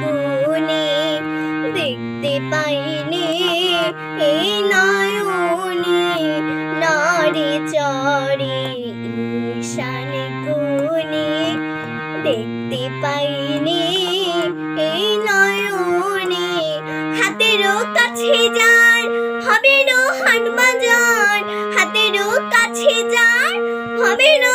কোণে দেখতে পাইনি। এই নয়নে নড়ে চড়ে শান কোণে দেখতে পাইনি। এই নয়নে হাতেরও কাছে যার হবে না হাট বাজার। হাতেরও কাছে যার হবে না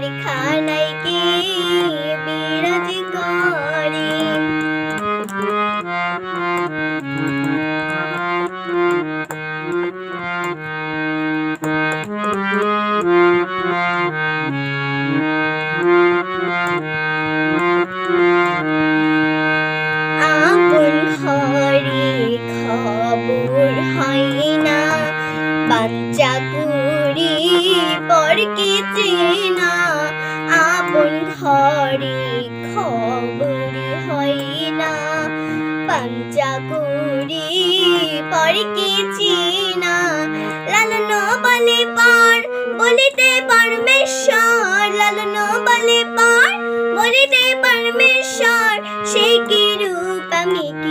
আমার ঘরে খানাই কে করে বাচ্চা ঘরে খবর হয় না। বাচ্চা কুড়ি কি চিনা? লালন বলে পার বলিতে পরমেশ্বর। লালন বলে পার বলিতে পরমেশ্বর। সেই কি রূপ আমি কি